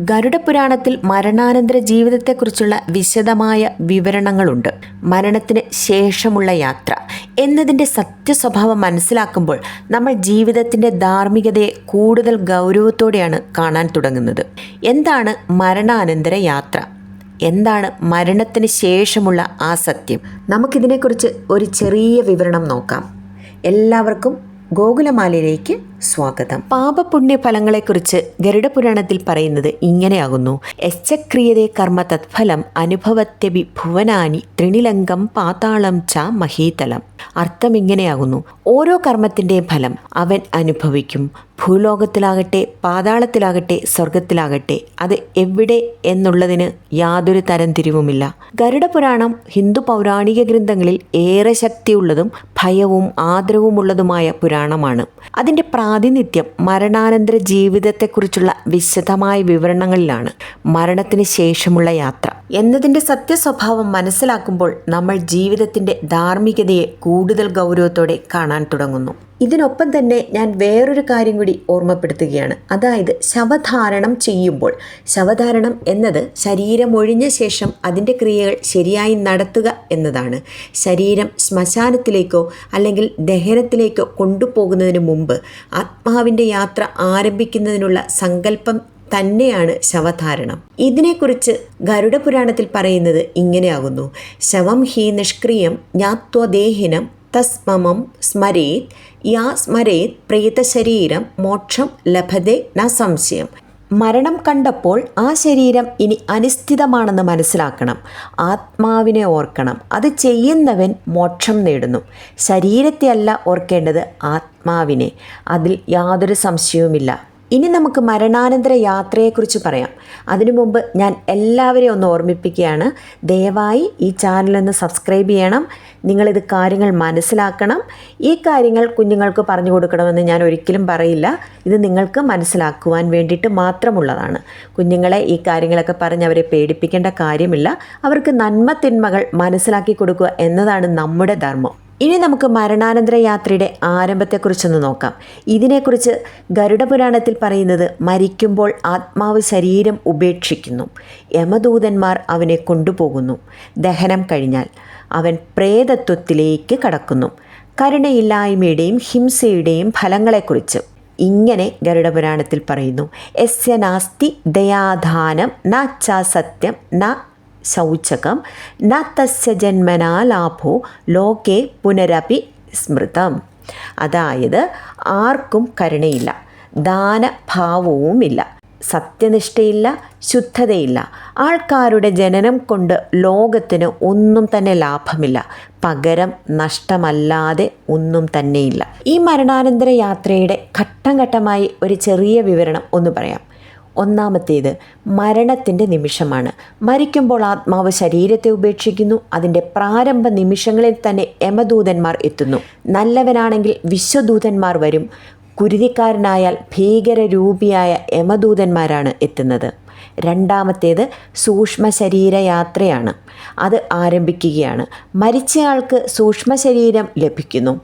ഗരുഡപുരാണത്തിൽ മരണാനന്തര ജീവിതത്തെക്കുറിച്ചുള്ള വിശദമായ വിവരണങ്ങളുണ്ട്. മരണത്തിന് ശേഷമുള്ള യാത്ര എന്നതിന്റെ സത്യസ്വഭാവം മനസ്സിലാക്കുമ്പോൾ നമ്മൾ ജീവിതത്തിന്റെ ധാർമ്മികതയെ കൂടുതൽ ഗൗരവത്തോടെയാണ് കാണാൻ തുടങ്ങുന്നത്. എന്താണ് മരണാനന്തര യാത്ര? എന്താണ് മരണത്തിന് ശേഷമുള്ള ആ സത്യം? നമുക്കിതിനെക്കുറിച്ച് ഒരു ചെറിയ വിവരണം നോക്കാം. എല്ലാവർക്കും ഗോകുലമാലയിലേക്ക് സ്വാഗതം. പാപപുണ്യ ഫലങ്ങളെക്കുറിച്ച് ഗരുഡപുരാണത്തിൽ പറയുന്നത് ഇങ്ങനെയാകുന്നു. യശ്ചക്രിയതേ കർമ്മ തത്ഫലം അനുഭവത്യപി ഭുവനാനി ത്രിണിലംഗം പാതാളം ച മഹീതലം. അർത്ഥം ഇങ്ങനെയാകുന്നു. ഓരോ കർമ്മത്തിന്റെയും ഫലം അവൻ അനുഭവിക്കും. ഭൂലോകത്തിലാകട്ടെ പാതാളത്തിലാകട്ടെ സ്വർഗത്തിലാകട്ടെ അത് എവിടെ എന്നുള്ളതിന് യാതൊരു തരം തിരിവുമില്ല. ഗരുഡപുരാണം ഹിന്ദു പൗരാണിക ഗ്രന്ഥങ്ങളിൽ ഏറെ ശക്തിയുള്ളതും ഭയവും ആദരവുമുള്ളതുമായ പുരാണമാണ്. അതിന്റെ പ്രാതിനിധ്യം മരണാനന്തര ജീവിതത്തെക്കുറിച്ചുള്ള വിശദമായ വിവരണങ്ങളിലാണ് മരണത്തിന് ശേഷമുള്ള യാത്ര. എന്നതിന്റെ സത്യസ്വഭാവം മനസ്സിലാക്കുമ്പോൾ നമ്മൾ ജീവിതത്തിന്റെ ധാർമ്മികതയെ കൂടുതൽ ഗൗരവത്തോടെ കാണാൻ തുടങ്ങുന്നു. ഇതിനൊപ്പം തന്നെ ഞാൻ വേറൊരു കാര്യം കൂടി ഓർമ്മപ്പെടുത്തുകയാണ്. അതായത് ശവധാരണം ചെയ്യുമ്പോൾ. ശവധാരണം എന്നത് ശരീരം ഒഴിഞ്ഞ ശേഷം അതിന്റെ ക്രിയകൾ ശരിയായി നടത്തുക എന്നതാണ്. ശരീരം ശ്മശാനത്തിലേക്കോ അല്ലെങ്കിൽ ദഹനത്തിലേക്കോ കൊണ്ടുപോകുന്നതിന് മുമ്പ് ആത്മാവിന്റെ യാത്ര ആരംഭിക്കുന്നതിനുള്ള സങ്കല്പം തന്നെയാണ് ശവധാരണം. ഇതിനെക്കുറിച്ച് ഗരുഡപുരാണത്തിൽ പറയുന്നത് ഇങ്ങനെയാകുന്നു. ശവം ഹി നിഷ്ക്രിയം ജ്ഞാത്വദേഹിനം തസ്മമം സ്മരേത് യാ സ്മരേത് പ്രേതശരീരം മോക്ഷം ലഭതേ ന സംശയം. മരണം കണ്ടപ്പോൾ ആ ശരീരം ഇനി അനിശ്ചിതമാണെന്ന് മനസ്സിലാക്കണം. ആത്മാവിനെ ഓർക്കണം. അത് ചെയ്യുന്നവൻ മോക്ഷം നേടുന്നു. ശരീരത്തെ അല്ല ഓർക്കേണ്ടത് ആത്മാവിനെ. അതിൽ യാതൊരു സംശയവുമില്ല. ഇനി നമുക്ക് മരണാനന്തര യാത്രയെക്കുറിച്ച് പറയാം. അതിനു മുമ്പ് ഞാൻ എല്ലാവരെയും ഒന്ന് ഓർമ്മിപ്പിക്കുകയാണ്. ദയവായി ഈ ചാനലൊന്ന് സബ്സ്ക്രൈബ് ചെയ്യണം. നിങ്ങളിത് കാര്യങ്ങൾ മനസ്സിലാക്കണം. ഈ കാര്യങ്ങൾ കുഞ്ഞുങ്ങൾക്ക് പറഞ്ഞു കൊടുക്കണമെന്ന് ഞാൻ ഒരിക്കലും പറയില്ല. ഇത് നിങ്ങൾക്ക് മനസ്സിലാക്കുവാൻ വേണ്ടിയിട്ട് മാത്രമുള്ളതാണ്. കുഞ്ഞുങ്ങളെ ഈ കാര്യങ്ങളൊക്കെ പറഞ്ഞ് അവരെ പേടിപ്പിക്കേണ്ട കാര്യമില്ല. അവർക്ക് നന്മ തിന്മകൾ മനസ്സിലാക്കി കൊടുക്കുക എന്നതാണ് നമ്മുടെ ധർമ്മം. ഇനി നമുക്ക് മരണാനന്തര യാത്രയുടെ ആരംഭത്തെക്കുറിച്ചൊന്ന് നോക്കാം. ഇതിനെക്കുറിച്ച് ഗരുഡപുരാണത്തിൽ പറയുന്നത് മരിക്കുമ്പോൾ ആത്മാവ് ശരീരം ഉപേക്ഷിക്കുന്നു. യമദൂതന്മാർ അവനെ കൊണ്ടുപോകുന്നു. ദഹനം കഴിഞ്ഞാൽ അവൻ പ്രേതത്വത്തിലേക്ക് കടക്കുന്നു. കരുണയില്ലായ്മയുടെയും ഹിംസയുടെയും ഫലങ്ങളെക്കുറിച്ച് ഇങ്ങനെ ഗരുഡപുരാണത്തിൽ പറയുന്നു. എസ്യനാസ്തി ദയാധാനം ന ച സത്യം ന ശൗചകം. ന തസ്യ ജന്മനാ ലാഭോ ലോകെ പുനരപി സ്മൃതം. അതായത് ആർക്കും കരുണയില്ല ദാനഭാവവുമില്ല സത്യനിഷ്ഠയില്ല ശുദ്ധതയില്ല. ആൾക്കാരുടെ ജനനം കൊണ്ട് ലോകത്തിന് ഒന്നും തന്നെ ലാഭമില്ല പകരം നഷ്ടമല്ലാതെ ഒന്നും തന്നെയില്ല. ഈ മരണാനന്തര യാത്രയുടെ ഘട്ടം ഘട്ടമായി ഒരു ചെറിയ വിവരണം ഒന്ന് പറയാം. ഒന്നാമത്തേത് മരണത്തിന്റെ നിമിഷമാണ്. മരിക്കുമ്പോൾ ആത്മാവ് ശരീരത്തെ ഉപേക്ഷിക്കുന്നു. അതിന്റെ പ്രാരംഭ നിമിഷങ്ങളിൽ തന്നെ യമദൂതന്മാർ എത്തുന്നു. നല്ലവനാണെങ്കിൽ വിശ്വദൂതന്മാർ വരും. കുരുതിക്കാരനായാൽ ഭീകരരൂപിയായ യമദൂതന്മാരാണ് എത്തുന്നത്. രണ്ടാമത്തേത് സൂക്ഷ്മ ശരീരയാത്രയാണ് അത് ആരംഭിക്കുകയാണ്. മരിച്ചയാൾക്ക് സൂക്ഷ്മ ശരീരം ലഭിക്കുന്നു.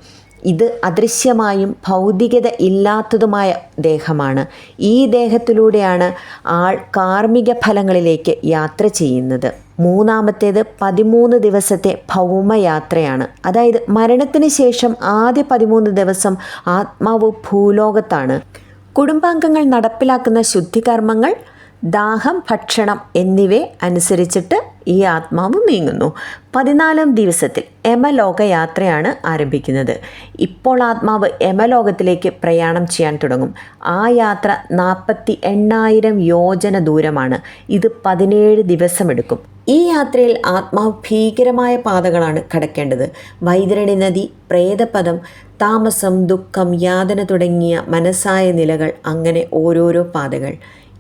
ഇത് അദൃശ്യമായും ഭൗതികത ഇല്ലാത്തതുമായ ദേഹമാണ്. ഈ ദേഹത്തിലൂടെയാണ് ആൾ കാർമ്മിക ഫലങ്ങളിലേക്ക് യാത്ര ചെയ്യുന്നത്. മൂന്നാമത്തേത് പതിമൂന്ന് ദിവസത്തെ ഭൗമയാത്രയാണ്. അതായത് മരണത്തിന് ശേഷം ആദ്യ പതിമൂന്ന് ദിവസം ആത്മാവ് ഭൂലോകത്താണ്. കുടുംബാംഗങ്ങൾ നടപ്പിലാക്കുന്ന ശുദ്ധികർമ്മങ്ങൾ ദാഹം ഭക്ഷണം എന്നിവ അനുസരിച്ചിട്ട് ഈ ആത്മാവ് നീങ്ങുന്നു. പതിനാലാം ദിവസത്തിൽ യമലോക യാത്രയാണ് ആരംഭിക്കുന്നത്. ഇപ്പോൾ ആത്മാവ് യമലോകത്തിലേക്ക് പ്രയാണം ചെയ്യാൻ തുടങ്ങും. ആ യാത്ര നാൽപ്പത്തി എണ്ണായിരം യോജന ദൂരമാണ്. ഇത് പതിനേഴ് ദിവസമെടുക്കും. ഈ യാത്രയിൽ ആത്മാവ് ഭീകരമായ പാതകളാണ് കടക്കേണ്ടത്. വൈതരണി നദി പ്രേതപദം താമസം ദുഃഖം യാതന തുടങ്ങിയ മനസ്സായ നിലകൾ അങ്ങനെ ഓരോരോ പാതകൾ.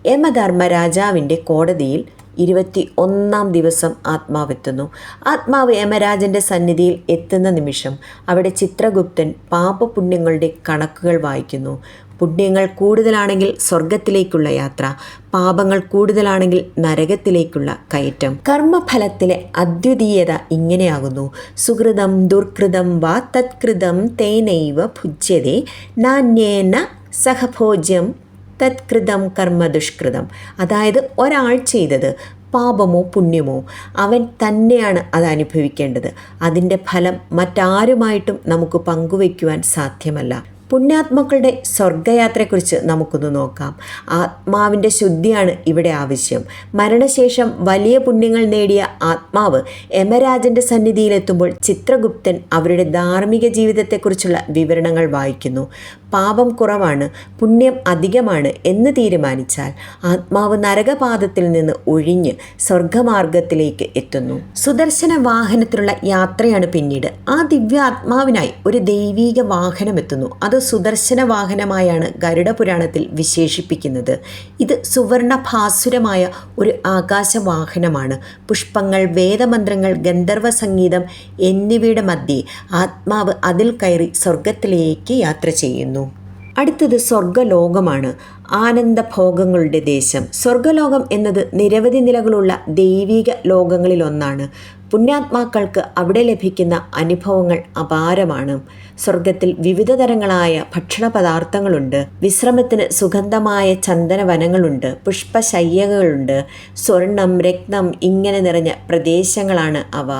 യമധർമ്മ രാജാവിന്റെ കോടതിയിൽ ഇരുപത്തി ഒന്നാം ദിവസം ആത്മാവെത്തുന്നു. ആത്മാവ് യമരാജന്റെ സന്നിധിയിൽ എത്തുന്ന നിമിഷം അവിടെ ചിത്രഗുപ്തൻ പാപപുണ്യങ്ങളുടെ കണക്കുകൾ വായിക്കുന്നു. പുണ്യങ്ങൾ കൂടുതലാണെങ്കിൽ സ്വർഗത്തിലേക്കുള്ള യാത്ര പാപങ്ങൾ കൂടുതലാണെങ്കിൽ നരകത്തിലേക്കുള്ള കയറ്റം. കർമ്മഫലത്തിലെ അദ്വിതീയത ഇങ്ങനെയാകുന്നു. സുഹൃതം ദുർകൃതം വാ തത്കൃതം തേനൈവ ഭുജ്യതേ നാണ്യേന സഹഭോജ്യം തത്കൃതം കർമ്മ ദുഷ്കൃതം. അതായത് ഒരാൾ ചെയ്തത് പാപമോ പുണ്യമോ അവൻ തന്നെയാണ് അത് അനുഭവിക്കേണ്ടത്. അതിന്റെ ഫലം മറ്റാരുമായിട്ടും നമുക്ക് പങ്കുവയ്ക്കുവാൻ സാധ്യമല്ല. പുണ്യാത്മാക്കളുടെ സ്വർഗയാത്രയെക്കുറിച്ച് നമുക്കൊന്ന് നോക്കാം. ആത്മാവിന്റെ ശുദ്ധിയാണ് ഇവിടെ ആവശ്യം. മരണശേഷം വലിയ പുണ്യങ്ങൾ നേടിയ ആത്മാവ് യമരാജന്റെ സന്നിധിയിലെത്തുമ്പോൾ ചിത്രഗുപ്തൻ അവരുടെ ധാർമ്മിക ജീവിതത്തെക്കുറിച്ചുള്ള വിവരണങ്ങൾ വായിക്കുന്നു. പാപം കുറവാണ് പുണ്യം അധികമാണ് എന്ന് തീരുമാനിച്ചാൽ ആത്മാവ് നരകപാതത്തിൽ നിന്ന് ഒഴിഞ്ഞ് സ്വർഗമാർഗത്തിലേക്ക് എത്തുന്നു. സുദർശന വാഹനത്തിലുള്ള യാത്രയാണ് പിന്നീട്. ആ ദിവ്യ ആത്മാവിനായി ഒരു ദൈവീക വാഹനം എത്തുന്നു. അത് സുദർശന വാഹനമായാണ് ഗരുഡ പുരാണത്തിൽ വിശേഷിപ്പിക്കുന്നത്. ഇത് സുവർണ ഭാസുരമായ ഒരു ആകാശവാഹനമാണ് പുഷ്പങ്ങൾ വേദമന്ത്രങ്ങൾ ഗന്ധർവ സംഗീതം എന്നിവയുടെ മധ്യേ ആത്മാവ് അതിൽ കയറി സ്വർഗത്തിലേക്ക് യാത്ര ചെയ്യുന്നു. അടുത്തത് സ്വർഗലോകമാണ്. ആനന്ദഭോഗങ്ങളുടെ ദേശം. സ്വർഗലോകം എന്നത് നിരവധി നിലകളുള്ള ദൈവിക ലോകങ്ങളിലൊന്നാണ്. പുണ്യാത്മാക്കൾക്ക് അവിടെ ലഭിക്കുന്ന അനുഭവങ്ങൾ അപാരമാണ്. സ്വർഗത്തിൽ വിവിധ തരങ്ങളായ ഭക്ഷണ പദാർത്ഥങ്ങളുണ്ട് വിശ്രമത്തിന് സുഗന്ധമായ ചന്ദനവനങ്ങളുണ്ട്. പുഷ്പശയ്യകളുണ്ട്. സ്വർണം രത്നം ഇങ്ങനെ നിറഞ്ഞ പ്രദേശങ്ങളാണ് അവ.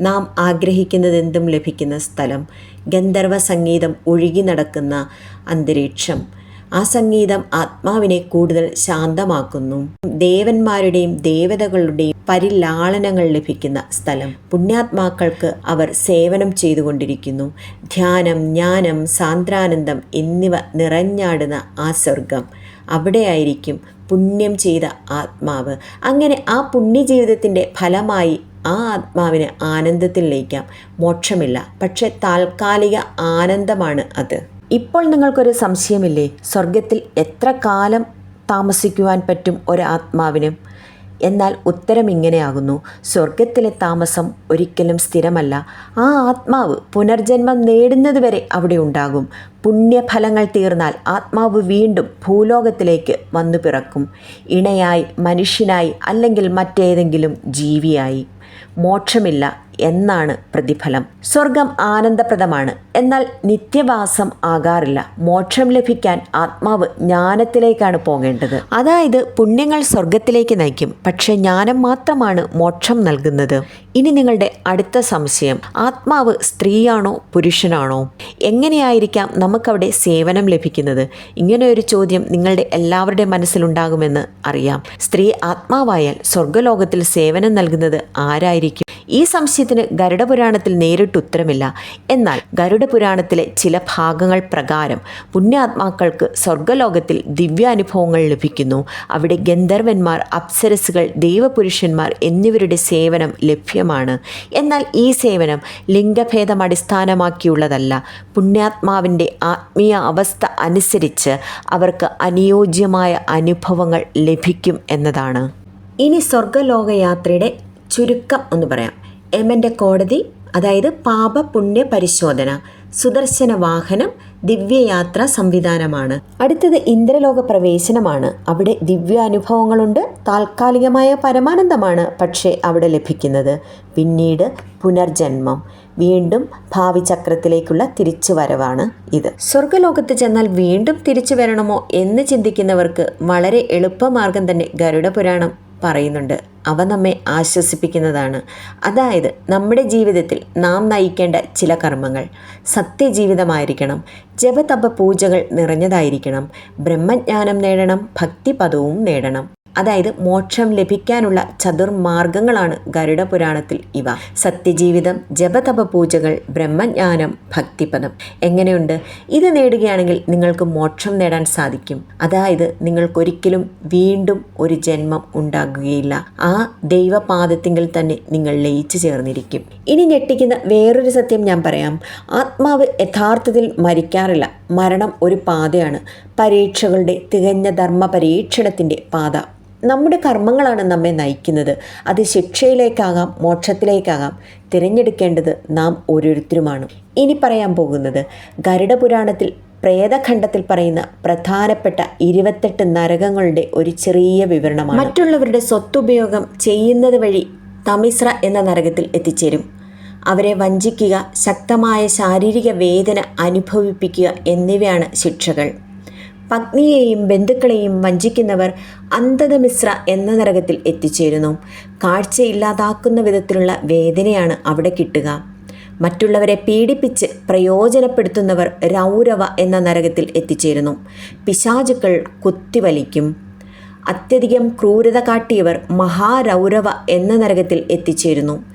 നാം ആഗ്രഹിക്കുന്നതെന്തും ലഭിക്കുന്ന സ്ഥലം. ഗന്ധർവ സംഗീതം ഒഴുകി നടക്കുന്ന അന്തരീക്ഷം. ആ സംഗീതം ആത്മാവിനെ കൂടുതൽ ശാന്തമാക്കുന്നു. ദേവന്മാരുടെയും ദേവതകളുടെയും പരിലാളനങ്ങൾ ലഭിക്കുന്ന സ്ഥലം. പുണ്യാത്മാക്കൾക്ക് അവർ സേവനം ചെയ്തുകൊണ്ടിരിക്കുന്നു. ധ്യാനം ജ്ഞാനം സാന്ദ്രാനന്ദം എന്നിവ നിറഞ്ഞാടുന്ന ആ സ്വർഗം അവിടെയായിരിക്കും പുണ്യം ചെയ്ത ആത്മാവ്. അങ്ങനെ ആ പുണ്യജീവിതത്തിന്റെ ഫലമായി ആ ആത്മാവിനെ ആനന്ദത്തിൽ ലയിക്കാം. മോക്ഷമില്ല. പക്ഷേ താൽക്കാലിക ആനന്ദമാണ് അത്. ഇപ്പോൾ നിങ്ങൾക്കൊരു സംശയമില്ലേ? സ്വർഗത്തിൽ എത്ര കാലം താമസിക്കുവാൻ പറ്റും ഒരാത്മാവിന്? എന്നാൽ ഉത്തരം ഇങ്ങനെയാകുന്നു. സ്വർഗത്തിലെ താമസം ഒരിക്കലും സ്ഥിരമല്ല. ആ ആത്മാവ് പുനർജന്മം നേടുന്നതുവരെ അവിടെ ഉണ്ടാകും. പുണ്യഫലങ്ങൾ തീർന്നാൽ ആത്മാവ് വീണ്ടും ഭൂലോകത്തിലേക്ക് വന്നു പിറക്കും. ഇണയായി മനുഷ്യനായി അല്ലെങ്കിൽ മറ്റേതെങ്കിലും ജീവിയായി. മോക്ഷമില്ല. എന്നാണ് പ്രതിഫലം. സ്വർഗം ആനന്ദപ്രദമാണ്. എന്നാൽ നിത്യവാസം ആകാറില്ല. മോക്ഷം ലഭിക്കാൻ ആത്മാവ് ജ്ഞാനത്തിലേക്കാണ് പോകേണ്ടത്. അതായത് പുണ്യങ്ങൾ സ്വർഗത്തിലേക്ക് നയിക്കും. പക്ഷെ ജ്ഞാനം മാത്രമാണ് മോക്ഷം നൽകുന്നത്. ഇനി നിങ്ങളുടെ അടുത്ത സംശയം. ആത്മാവ് സ്ത്രീയാണോ പുരുഷനാണോ? എങ്ങനെയായിരിക്കാം നമുക്കവിടെ സേവനം ലഭിക്കുന്നത്? ഇങ്ങനെ ഒരു ചോദ്യം നിങ്ങളുടെ എല്ലാവരുടെ മനസ്സിലുണ്ടാകുമെന്ന് അറിയാം. സ്ത്രീ ആത്മാവായാൽ സ്വർഗലോകത്തിൽ സേവനം നൽകുന്നത് ആരായിരിക്കും? ഈ സംശയത്തിന് ഗരുഡപുരാണത്തിൽ നേരിട്ട് ഉത്തരമില്ല. എന്നാൽ ഗരുഡപുരാണത്തിലെ ചില ഭാഗങ്ങൾ പ്രകാരം പുണ്യാത്മാക്കൾക്ക് സ്വർഗലോകത്തിൽ ദിവ്യാനുഭവങ്ങൾ ലഭിക്കുന്നു. അവിടെ ഗന്ധർവന്മാർ അപ്സരസുകൾ ദൈവപുരുഷന്മാർ എന്നിവരുടെ സേവനം ലഭ്യമാണ്. എന്നാൽ ഈ സേവനം ലിംഗഭേദം അടിസ്ഥാനമാക്കിയുള്ളതല്ല. പുണ്യാത്മാവിന്റെ ആത്മീയ അവസ്ഥ അനുസരിച്ച് അവർക്ക് അനുയോജ്യമായ അനുഭവങ്ങൾ ലഭിക്കും എന്നതാണ്. ഇനി സ്വർഗലോകയാത്രയുടെ ചുരുക്കം ഒന്ന് പറയാം. എമന്റെ കോടതി അതായത് പാപ പുണ്യ പരിശോധന സുദർശന വാഹനം ദിവ്യയാത്ര സംവിധാനമാണ്. അടുത്തത് ഇന്ദ്രലോക പ്രവേശനമാണ്. അവിടെ ദിവ്യാനുഭവങ്ങളുണ്ട് താൽക്കാലികമായ പരമാനന്ദമാണ് പക്ഷേ അവിടെ ലഭിക്കുന്നത്. പിന്നീട് പുനർജന്മം. വീണ്ടും ഭാവി ചക്രത്തിലേക്കുള്ള തിരിച്ചുവരവാണ് ഇത്. സ്വർഗലോകത്ത് ചെന്നാൽ വീണ്ടും തിരിച്ചു വരണമോ എന്ന് ചിന്തിക്കുന്നവർക്ക് വളരെ എളുപ്പമാർഗം തന്നെ ഗരുഡ പുരാണം പറയുന്നുണ്ട്. അവ നമ്മെ ആശ്വസിപ്പിക്കുന്നതാണ്. അതായത് നമ്മുടെ ജീവിതത്തിൽ നാം നയിക്കേണ്ട ചില കർമ്മങ്ങൾ സത്യജീവിതമായിരിക്കണം. ജപതപ പൂജകൾ നിറഞ്ഞതായിരിക്കണം. ബ്രഹ്മജ്ഞാനം നേടണം. ഭക്തിപദവും നേടണം. അതായത് മോക്ഷം ലഭിക്കാനുള്ള ചതുർമാർഗങ്ങളാണ് ഗരുഡ പുരാണത്തിൽ ഇവ. സത്യജീവിതം ജപതപ പൂജകൾ ബ്രഹ്മജ്ഞാനം ഭക്തിപദം. എങ്ങനെയുണ്ട്? ഇത് നേടുകയാണെങ്കിൽ നിങ്ങൾക്ക് മോക്ഷം നേടാൻ സാധിക്കും. അതായത് നിങ്ങൾക്കൊരിക്കലും വീണ്ടും ഒരു ജന്മം ഉണ്ടാകുകയില്ല. ആ ദൈവപാദത്തിങ്കിൽ തന്നെ നിങ്ങൾ ലയിച്ചു ചേർന്നിരിക്കും. ഇനി ഞെട്ടിക്കുന്ന വേറൊരു സത്യം ഞാൻ പറയാം. ആത്മാവ് യഥാർത്ഥത്തിൽ മരിക്കാറില്ല. മരണം ഒരു പാതയാണ്. പരീക്ഷകളുടെ തികഞ്ഞ ധർമ്മ പരീക്ഷണത്തിന്റെ പാത. നമ്മുടെ കർമ്മങ്ങളാണ് നമ്മെ നയിക്കുന്നത്. അത് ശിക്ഷയിലേക്കാകാം മോക്ഷത്തിലേക്കാകാം. തിരഞ്ഞെടുക്കേണ്ടത് നാം ഓരോരുത്തരുമാണ്. ഇനി പറയാൻ പോകുന്നത് ഗരുഡപുരാണത്തിൽ പ്രേതഖണ്ഡത്തിൽ പറയുന്ന പ്രധാനപ്പെട്ട ഇരുപത്തെട്ട് നരകങ്ങളുടെ ഒരു ചെറിയ വിവരണമാണ്. മറ്റുള്ളവരുടെ സ്വത്തുപയോഗം ചെയ്യുന്നത് വഴി തമിശ്ര എന്ന നരകത്തിൽ എത്തിച്ചേരും. അവരെ വഞ്ചിക്കുക ശക്തമായ ശാരീരിക വേദന അനുഭവിപ്പിക്കുക എന്നിവയാണ് ശിക്ഷകൾ. പത്നിയെയും ബന്ധുക്കളെയും വഞ്ചിക്കുന്നവർ അന്ധതമിശ്ര എന്ന നരകത്തിൽ എത്തിച്ചേരുന്നു. കാഴ്ചയില്ലാതാക്കുന്ന വിധത്തിലുള്ള വേദനയാണ് അവിടെ കിട്ടുക. മറ്റുള്ളവരെ പീഡിപ്പിച്ച് പ്രയോജനപ്പെടുത്തുന്നവർ രൗരവ എന്ന നരകത്തിൽ എത്തിച്ചേരുന്നു. പിശാചുക്കൾ കുത്തിവലിക്കും. അത്യധികം ക്രൂരത കാട്ടിയവർ മഹാരൗരവ എന്ന നരകത്തിൽ എത്തിച്ചേരുന്നു.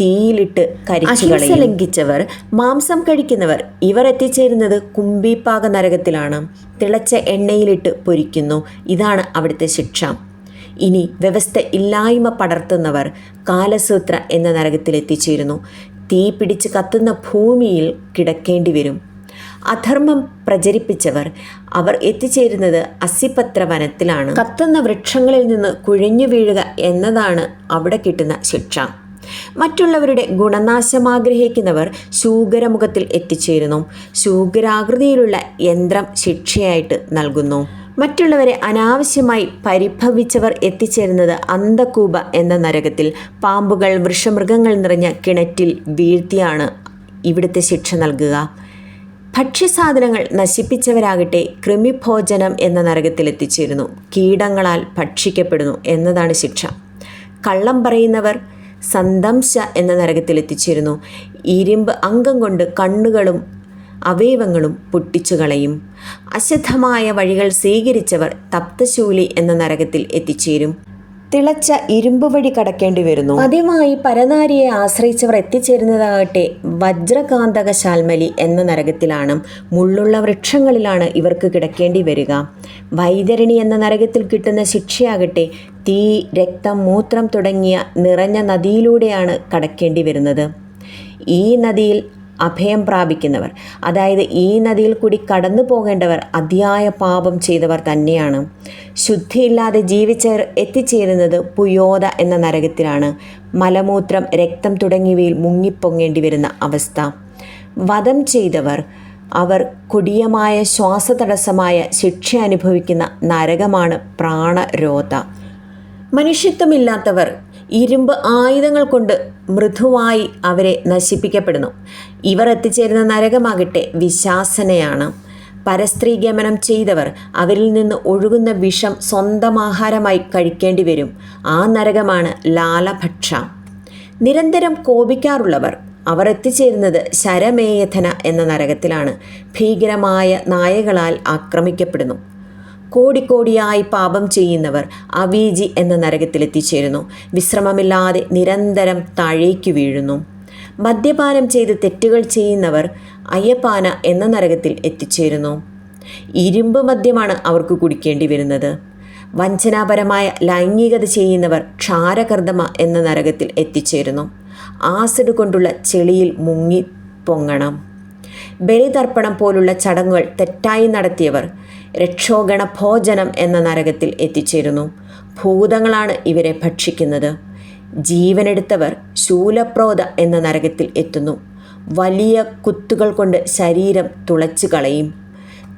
തീയിലിട്ട് കരിച്ചു ലംഘിച്ചവർ മാംസം കഴിക്കുന്നവർ ഇവർ എത്തിച്ചേരുന്നത് കുമ്പിപ്പാക നരകത്തിലാണ്. തിളച്ച എണ്ണയിലിട്ട് പൊരിക്കുന്നു. ഇതാണ് അവിടുത്തെ ശിക്ഷ. ഇനി വ്യവസ്ഥ ഇല്ലായ്മ പടർത്തുന്നവർ കാലസൂത്ര എന്ന നരകത്തിൽ എത്തിച്ചേരുന്നു. തീ പിടിച്ച് കത്തുന്ന ഭൂമിയിൽ കിടക്കേണ്ടി വരും. അധർമ്മം പ്രചരിപ്പിച്ചവർ അവർ എത്തിച്ചേരുന്നത് അസിപത്ര വനത്തിലാണ് കത്തുന്ന വൃക്ഷങ്ങളിൽ നിന്ന് കുഴഞ്ഞു വീഴുക എന്നതാണ് അവിടെ കിട്ടുന്ന ശിക്ഷ. മറ്റുള്ളവരുടെ ഗുണനാശം ആഗ്രഹിക്കുന്നവർ ശൂകരമുഖത്തിൽ എത്തിച്ചേരുന്നു. ശൂകരാകൃതിയിലുള്ള യന്ത്രം ശിക്ഷയായിട്ട് നൽകുന്നു. മറ്റുള്ളവരെ അനാവശ്യമായി പരിഭവിച്ചവർ എത്തിച്ചേരുന്നത് അന്തക്കൂപ എന്ന നരകത്തിൽ പാമ്പുകൾ വൃഷമൃഗങ്ങൾ നിറഞ്ഞ കിണറ്റിൽ വീഴ്ത്തിയാണ് ഇവിടുത്തെ ശിക്ഷ നൽകുക. ഭക്ഷ്യസാധനങ്ങൾ നശിപ്പിച്ചവരാകട്ടെ കൃമിഭോജനം എന്ന നരകത്തിൽ എത്തിച്ചേരുന്നു. കീടങ്ങളാൽ ഭക്ഷിക്കപ്പെടുന്നു എന്നതാണ് ശിക്ഷ. കള്ളം പറയുന്നവർ സന്തംശ എന്ന നരകത്തിൽ എത്തിച്ചേരുന്നു ഇരുമ്പ് അംഗം കൊണ്ട് കണ്ണുകളും അവയവങ്ങളും പൊട്ടിച്ചു കളയും അശുദ്ധമായ വഴികൾ സ്വീകരിച്ചവർ തപ്തശൂലി എന്ന നരകത്തിൽ എത്തിച്ചേരും. തിളച്ച ഇരുമ്പ് വഴി കടക്കേണ്ടി വരുന്നു. പതിവായി പരനാരിയെ ആശ്രയിച്ചവർ എത്തിച്ചേരുന്നതാകട്ടെ വജ്രകാന്തക ശാൽമലി എന്ന നരകത്തിലാണ്. മുള്ളുള്ള വൃക്ഷങ്ങളിലാണ് ഇവർക്ക് കിടക്കേണ്ടി വരിക. വൈതരണി എന്ന നരകത്തിൽ കിട്ടുന്ന ശിക്ഷയാകട്ടെ തീ രക്തം മൂത്രം തുടങ്ങിയ നിറഞ്ഞ നദിയിലൂടെയാണ് കടക്കേണ്ടി വരുന്നത്. ഈ നദിയിൽ അഭയം പ്രാപിക്കുന്നവർ അതായത് ഈ നദിയിൽ കൂടി കടന്നു പോകേണ്ടവർ അതിയായ പാപം ചെയ്തവർ തന്നെയാണ്. ശുദ്ധിയില്ലാതെ ജീവിച്ച എത്തിച്ചേരുന്നത് പുയോത എന്ന നരകത്തിലാണ്. മലമൂത്രം രക്തം തുടങ്ങിയവയിൽ മുങ്ങിപ്പൊങ്ങേണ്ടി വരുന്ന അവസ്ഥ. വധം ചെയ്തവർ അവർ കൊടിയമായ ശ്വാസതടസ്സമായ ശിക്ഷ അനുഭവിക്കുന്ന നരകമാണ് പ്രാണരോധ. മനുഷ്യത്വമില്ലാത്തവർ ഇരുമ്പ് ആയുധങ്ങൾ കൊണ്ട് മൃദുവായി അവരെ നശിപ്പിക്കപ്പെടുന്നു. ഇവർ എത്തിച്ചേരുന്ന നരകമാകട്ടെ വിശാസനയാണ്. പരസ്ത്രീ ഗമനം ചെയ്തവർ അവരിൽ നിന്ന് ഒഴുകുന്ന വിഷം സ്വന്തം ആഹാരമായി കഴിക്കേണ്ടി വരും. ആ നരകമാണ് ലാലഭക്ഷ. നിരന്തരം കോപിക്കാറുള്ളവർ അവർ എത്തിച്ചേരുന്നത് ശരമേയഥന എന്ന നരകത്തിലാണ്. ഭീകരമായ നായകളാൽ ആക്രമിക്കപ്പെടുന്നു. കോടിക്കോടിയായി പാപം ചെയ്യുന്നവർ അവീജി എന്ന നരകത്തിലെത്തിച്ചേരുന്നു. വിശ്രമമില്ലാതെ നിരന്തരം താഴേക്ക് വീഴുന്നു. മദ്യപാനം ചെയ്ത് തെറ്റുകൾ ചെയ്യുന്നവർ അയ്യപ്പാന എന്ന നരകത്തിൽ എത്തിച്ചേരുന്നു. ഇരുമ്പ് മദ്യമാണ് അവർക്ക് കുടിക്കേണ്ടി വരുന്നത്. വഞ്ചനാപരമായ ലൈംഗികത ചെയ്യുന്നവർ ക്ഷാരകർദ്ദമ എന്ന നരകത്തിൽ എത്തിച്ചേരുന്നു. ആസിഡ് കൊണ്ടുള്ള ചെളിയിൽ മുങ്ങി പൊങ്ങണം. ബലിതർപ്പണം പോലുള്ള ചടങ്ങുകൾ തെറ്റായി നടത്തിയവർ രക്ഷോഗണ ഭോജനം എന്ന നരകത്തിൽ എത്തിച്ചേരുന്നു. ഭൂതങ്ങളാണ് ഇവരെ ഭക്ഷിക്കുന്നത്. ജീവനെടുത്തവർ ശൂലപ്രോത എന്ന നരകത്തിൽ എത്തുന്നു. വലിയ കുത്തുകൾ കൊണ്ട് ശരീരം തുളച്ചു കളയും.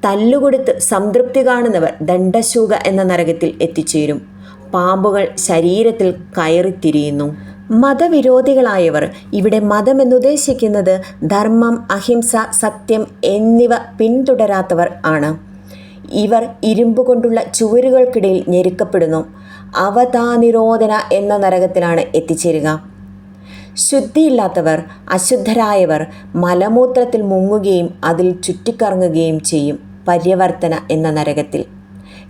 തല്ലുകൊടുത്ത് സംതൃപ്തി കാണുന്നവർ ദണ്ഡശൂക എന്ന നരകത്തിൽ എത്തിച്ചേരും. പാമ്പുകൾ ശരീരത്തിൽ കയറിത്തിരിയുന്നു. മതവിരോധികളായവർ ഇവിടെ മതമെന്നുദ്ദേശിക്കുന്നത് ധർമ്മം അഹിംസ സത്യം എന്നിവ പിന്തുടരാത്തവർ ആണ്. ഇവർ ഇരുമ്പ് കൊണ്ടുള്ള ചുവരുകൾക്കിടയിൽ ഞെരുക്കപ്പെടുന്നു. അവതാനിരോധന എന്ന നരകത്തിലാണ് എത്തിച്ചേരുക. ശുദ്ധിയില്ലാത്തവർ അശുദ്ധരായവർ മലമൂത്രത്തിൽ മുങ്ങുകയും അതിൽ ചുറ്റിക്കറങ്ങുകയും ചെയ്യും പര്യവർത്തന എന്ന നരകത്തിൽ.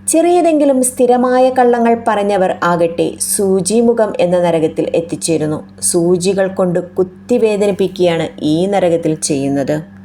ചെറിയതെങ്കിലും സ്ഥിരമായ കള്ളങ്ങൾ പറഞ്ഞവർ ആകട്ടെ സൂചിമുഖം എന്ന നരകത്തിൽ എത്തിച്ചേരുന്നു. സൂചികൾ കൊണ്ട് കുത്തിവേദനിപ്പിക്കുകയാണ് ഈ നരകത്തിൽ ചെയ്യുന്നത്.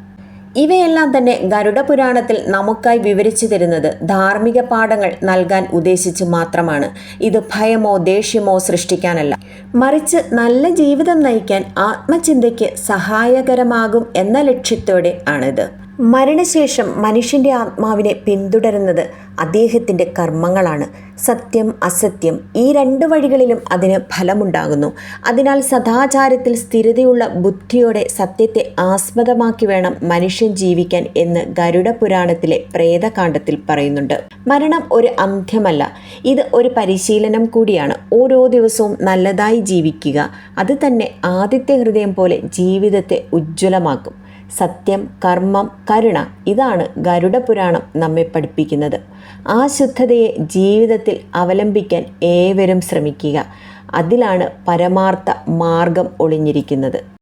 ഇവയെല്ലാം തന്നെ ഗരുഡ പുരാണത്തിൽ നമുക്കായി വിവരിച്ചു തരുന്നത് ധാർമ്മിക പാഠങ്ങൾ നൽകാൻ ഉദ്ദേശിച്ച് മാത്രമാണ്. ഇത് ഭയമോ ദേഷ്യമോ സൃഷ്ടിക്കാനല്ല. മറിച്ച് നല്ല ജീവിതം നയിക്കാൻ ആത്മചിന്തയ്ക്ക് സഹായകരമാകും എന്ന ലക്ഷ്യത്തോടെ ആണിത്. മരണശേഷം മനുഷ്യന്റെ ആത്മാവിനെ പിന്തുടരുന്നത് അദ്ദേഹത്തിന്റെ കർമ്മങ്ങളാണ്. സത്യം അസത്യം ഈ രണ്ട് വഴികളിലും അതിന് ഫലമുണ്ടാകുന്നു. അതിനാൽ സദാചാരത്തിൽ സ്ഥിരതയുള്ള ബുദ്ധിയോടെ സത്യത്തെ ആസ്പദമാക്കി വേണം മനുഷ്യൻ ജീവിക്കാൻ എന്ന് ഗരുഡ പുരാണത്തിലെ പ്രേതകാണ്ഡത്തിൽ പറയുന്നുണ്ട്. മരണം ഒരു അന്ത്യമല്ല ഇത് ഒരു പരിശീലനം കൂടിയാണ്. ഓരോ ദിവസവും നല്ലതായി ജീവിക്കുക. അത് തന്നെ ആദ്യത്തെ ഹൃദയം പോലെ ജീവിതത്തെ ഉജ്ജ്വലമാക്കും. സത്യം കർമ്മം കരുണ ഇതാണ് ഗരുഡ പുരാണം നമ്മെ പഠിപ്പിക്കുന്നത്. ആ ശുദ്ധതയെ ജീവിതത്തിൽ അവലംബിക്കാൻ ഏവരും ശ്രമിക്കുക. അതിലാണ് പരമാർത്ഥ മാർഗം ഒളിഞ്ഞിരിക്കുന്നത്.